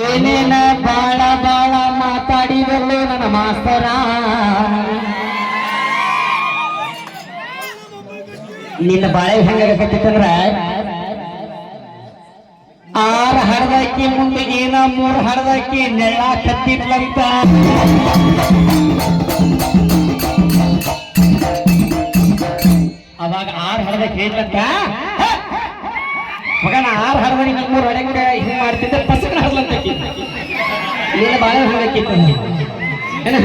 ಏನೇನ ಬಾಳ ಬಾಳ ಮಾತಾಡಿದಳು ನನ್ನ ಮಾಸ್ತರ. ನಿನ್ನ ಬಾಳೆ ಹೆಂಗಾಗತ್ತಂದ್ರ ಆರ್ ಹಡದಕ್ಕಿ ಮುಂದೆ ಏನ ಮೂರ್ ಹಡದಕ್ಕಿ ನೆಳ್ಳ ಕತ್ತಿದ್ಲಂತ ಅವಾಗ ಆರ್ ಹಡದಕ್ಕೆ ಹೇಳ್ಲಂತ ಮಗನ ಆರ್ ಹಡದ ಮೂರ್ ಹಡಕ್ಕೆ ಹಿಂಗ್ ಮಾಡ್ತಿದ್ದೆ ನಿನ್ನ ಬಾಳೆ ಹಡಕ್ಕಿತ್ತು ಏನ?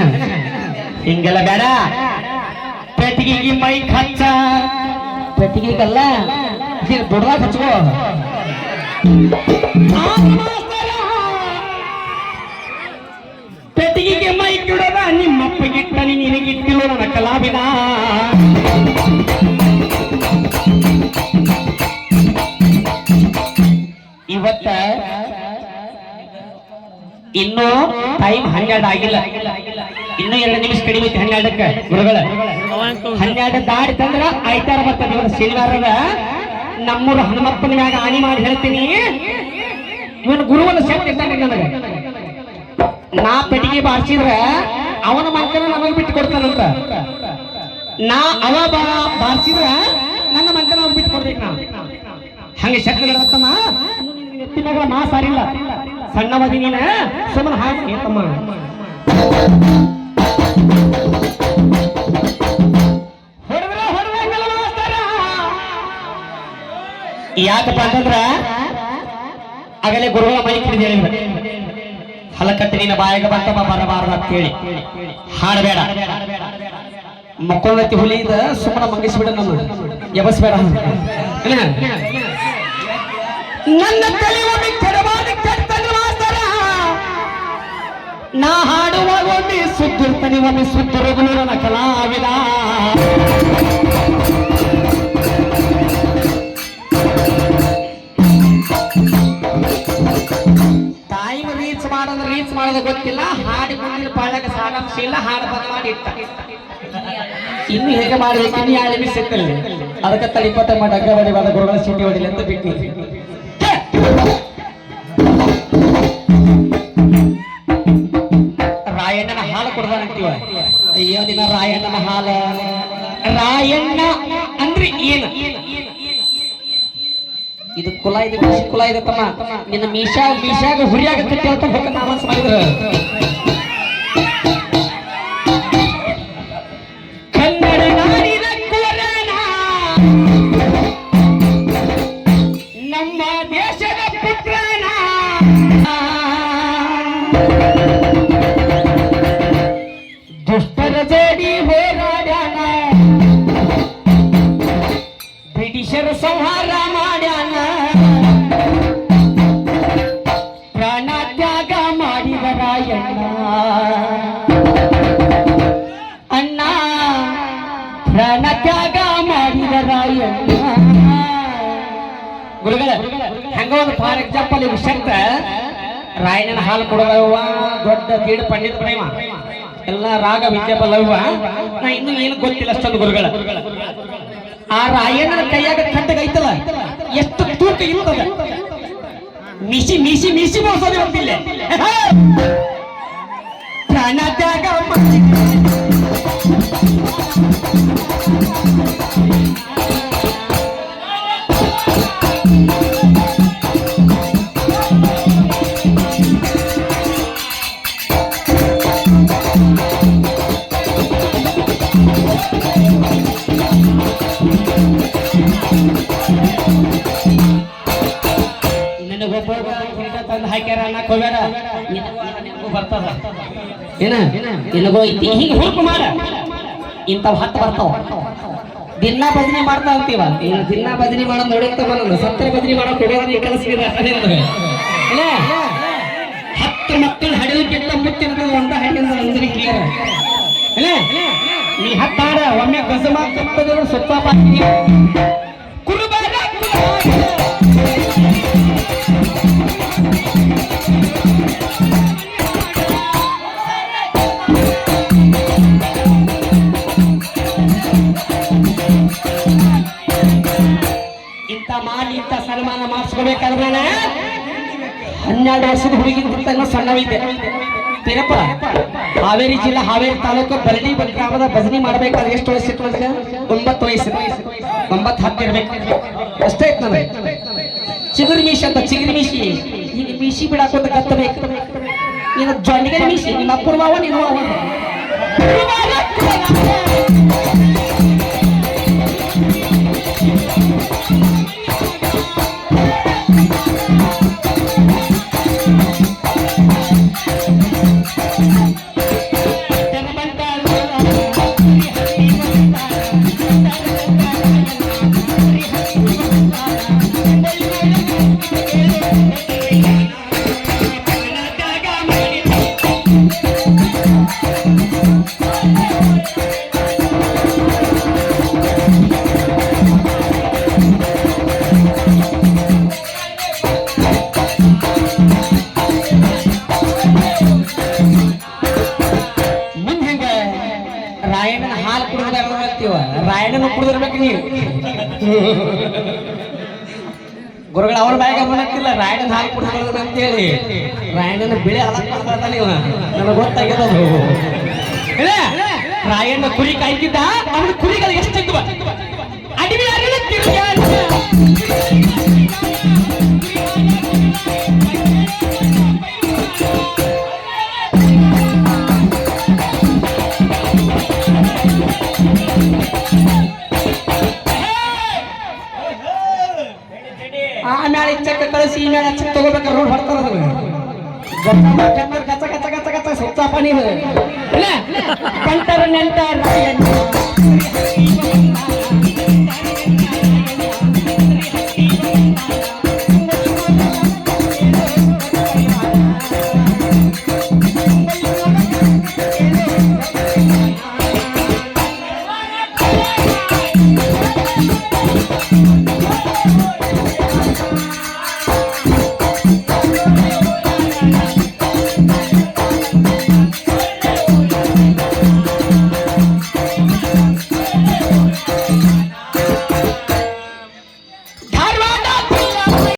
ಹಿಂಗೆಲ್ಲ ಬೇಡ. ಪೆಟ್ಟಿಗೆಗೆ ಮೈ ಹಚ್ಚ ಪೆಟ್ಟಿಗೆಗಲ್ಲ ಬುಡದಾಗ ಹಚ್ಕೋ. ಇನ್ನೂ ಟೈಮ್ ಹನ್ನೆರಡು ಆಗಿಲ್ಲ. ಇನ್ನೂ ಎರಡು ನಿಮಿಷ ಕಡಿಮೆ ಐತಿ ಹನ್ನೆರಡಕ್ಕೆ, ಗುರುಗಳ. ಹನ್ನೆರಡು ದಾಡಿ ತಂದ್ರ ಐತಾರ ಬರ್ತದೆ ಇವತ್ತು ಶನಿವಾರದ ನಮ್ಮೂರ ಹನುಮಪ್ಪನ ಮ್ಯಾಗ ಹಾನಿ ಮಾಡಿ ಹೇಳ್ತೀನಿ. ಇವನು ಗುರುವನ್ನ ಶಕ್ತಿ ಇದ್ದಾನೆ ನನಗೆ. ನಾ ಪೆಟ್ಟಿಗೆ ಬಾರಿಸಿದ್ರ ಅವನ ಮಂಕನ ನಮಗೆ ಬಿಟ್ಟು ಕೊಡ್ತಾನಂತ. ನಾ ಅವ ಬಾರಿಸಿದ್ರ ನನ್ನ ಅವ್ನು ಬಿಟ್ಟು ಕೊಡ್ಬೇಕು ನಾ. ಹಂಗೆ ಶಕ್ತಿ ಮಾ ಎತ್ತಿನಾಗ ಮಾ ಸಾರಿಲ್ಲ ಸಣ್ಣ ಮದಿ ನೀನ ಸುಮ್ಮನೆ ಹಾಕಿ ತಮ್ಮ. ಯಾಕಪ್ಪ ಅಂತಂದ್ರ ಆಗಲೇ ಗುರುಗಳ ಮೈ ಹಿಡಿದು ಹಲಕತ್ತೆ ನಿನ್ನ ಬಾಯಾಗ ಬಂತಪ್ಪ, ಬರಬಾರದು ಅಂತ ಹೇಳಿ. ಹಾಡಬೇಡ. ಮಕ್ಕಳತಿ ಹುಲಿ ಇದ ಸುಮ್ಮನೆ ಮಂಗಿಸ್ಬಿಡ ನಮ್ಮ ಎಬಸ್ಬೇಡ? ನನ್ನ ತಲೆಯೊಮ್ಮೆ ನಾ ಹಾಡುವಾಗ ಒಮ್ಮೆ ಸುದ್ದಿರ್ತಾನೆ ಒಮ್ಮೆ ಸುದ್ದಿರೋದು ನನ್ನ ಕಲಾವಿದ. ಟೈಮ್ ರೀಚ್ ಮಾಡೋದು ರೀಚ್ ಮಾಡೋದು ಗೊತ್ತಿಲ್ಲ. ಹಾಡಿ ಮುಂದಿನ ಪಾಳಗ ಸಾರಾಂಶ ಇಲ್ಲ ಹಾಡು ಬಂದ್ ಮಾಡಿ ಇಟ್ಟ. ಇನ್ನು ಹೇಗೆ ಮಾಡಬೇಕು ಇನ್ನು ನಿಮಿಷ ಸಿಕ್ಕಲ್ಲ ಅದಕ್ಕೆ ತಳಿಪತ್ತ ಮಾಡಿ ಅಗ್ಗವಾಡಿ ಬಡಿವಾದ ಗುರುಗಳ ಸಿಟಿ ಹೊಡಿಲಿ ಅಂತ ಬಿಟ್ಟು ಅಯ್ಯೋ ದಿನ ರಾಯಣ್ಣನ ಹಾಲ ರಾಯಣ್ಣ ಅಂದ್ರೆ ಏನು? ಇದು ಕುಲ ಇದು ಕುಲ ಇದೆ ತಮ್ಮ. ನಿನ್ನ ಮೀಶಾ, ಮೀಶಾಗ ಹುರಿಯಾಗತ್ತೆ ಅಂತ ಹೋಗ ನಾಮನ್ಸ್ ಮಾಡಿದ್ರ. ಮಾಡಿದ ರಾಯಣ್ಣ ಅಣ್ಣ, ಪ್ರಾಣ ತ್ಯಾಗ ಮಾಡಿದ ರಾಯಣ್ಣ ಗುರುಗಳ, ಹಂಗ ಒಂದು ಫಾರ್ ಎಕ್ಸಾಂಪಲ್ ಈ ಶಕ್ತ ರಾಯಣ್ಣನ ಹಾಲು ಕೊಡೋದವ್ವ, ದೊಡ್ಡ ತೀಡ್ ಪಂಡಿತ ಪ್ರೇಮ. ಎಲ್ಲ ರಾಗ ವಿದ್ಯಾಪಲ್ಲವ್ವ ನಾ ಇನ್ನು ಏನು ಗೊತ್ತಿಲ್ಲ ಅಷ್ಟೊಂದು ಗುರುಗಳ. ಆ ರಾಯಣ್ಣನ ಕೈಯಾಗ ಕಟ್ಟಗೈತಲ್ಲ ಎಷ್ಟು ತೂಕ ಇರ್ತದ. मिशी मिशी मिशी मोसरी होतील प्राणात्याग ತಂದು ಹಾಕ್ಯಾರ ಅನ್ನಕ್ ಹೋಗ್ಯಾರ ನಿನಗೂ ಬರ್ತದ. ಏನ? ಇಲ್ಗೋ ಐತಿ ಹಿಂಗ ಹುಡುಕು ಮಾಡ. ಇಂಥವ್ ಹತ್ತು ಬರ್ತಾವ. ದಿನ ಭಜನೆ ಮಾಡ್ತಾ ಅಂತೀವ. ಇನ್ನು ದಿನ ಭಜನೆ ಮಾಡೋದು ನೋಡಿರ್ತ ಬಂದ ಸತ್ತರೆ ಭಜನೆ ಮಾಡೋ ಕೊಡೋದು ಈ ಕೆಲಸ ಹತ್ತು ಮಕ್ಕಳು ಹಡಿಲಿಕ್ಕಿಂತ ಮುಚ್ಚಿನ ಒಂದ ಹಡಿಯಿಂದ ಅಂದ್ರೆ ಕ್ಲಿಯರ್ ನೀ ಹತ್ತಾಡ ಒಮ್ಮೆ ಕಪ್ಪದ ಸುತ್ತ ಕುರುಬಾರ ಇಂಥ ಸನ್ಮಾನ ಮಾಡಿಸ್ಕೋಬೇಕಾದ್ರೆ ಹನ್ನೆರಡು ವರ್ಷದ ಹುಡುಗಿನ ಹುಟ್ಟನ್ನು ಸಣ್ಣವಿದ್ದೆ ಏನಪ್ಪ? ಹಾವೇರಿ ಜಿಲ್ಲಾ ಹಾವೇರಿ ತಾಲೂಕು ಬರಡಿ ಗ್ರಾಮದ ಭಜನಿ ಮಾಡ್ಬೇಕಾದ್ರೆ ಎಷ್ಟು ವಯಸ್ಸಿತ್ತು ಇತ್ತು ಒಂಬತ್ತು ವಯಸ್ಸು. ಒಂಬತ್ತು ಹತ್ತು ಇರ್ಬೇಕು. ಅಷ್ಟೇ ಇತ್ತು ನನಗೆ. ಚಿಗುರಿ ಮೀಶಿ ಅಂತ, ಚಿಗುರಿ ಮೀಶಿ. ಈಗ ಮೀಶಿ ಬಿಡಾಕೋದ ಕತ್ತಬೇಕು ನೀನು ಜೊಂಡಿಗೆ ಮೀಶಿ ನಿಮ್ಮ ಅಪ್ಪನ ಮಾವ ನೀನು ಮಾವ ರಾಯಣ್ಣನ ಹಾಲು ಕುಡಿದ್ರಾಗ್ತೀವ ರಾಯಣ್ಣನ ಕುಡಿದಿರ್ಬೇಕು ನೀವು. ಗುರುಗಳ ಅವ್ರ ಬಾಯಿಗೆ ಬಂದಿಲ್ಲ ರಾಯಣ್ಣನ ಹಾಲು ಕುಡಿದ್ರು ಅಂತೇಳಿ. ರಾಯಣ್ಣನ ಬಿಳಿ ಹಾಲು ನೀವು ನನಗೆ ಗೊತ್ತಾಗ್ಯದ ರಾಯಣ್ಣ ಕುರಿ ಕಾಯ್ತಿದ್ದ, ಅವನ ಕುರಿಗಳು ಎಷ್ಟಿದ್ವ ಅಡಿಮೆ ಮೇಲೆ ಹಚ್ಚಕ್ ತಗೋಬೇಕಾದ್ರೆ ರೋಡ್ ಹೊಡ್ತಾರ ಕಚ್ಚ ಕಚ್ಚ ಕಚ್ಚ ಕಚ್ಚ ಸುತ್ತ ಇಲ್ಲ? ಕಂಟರ ನೆಂಟ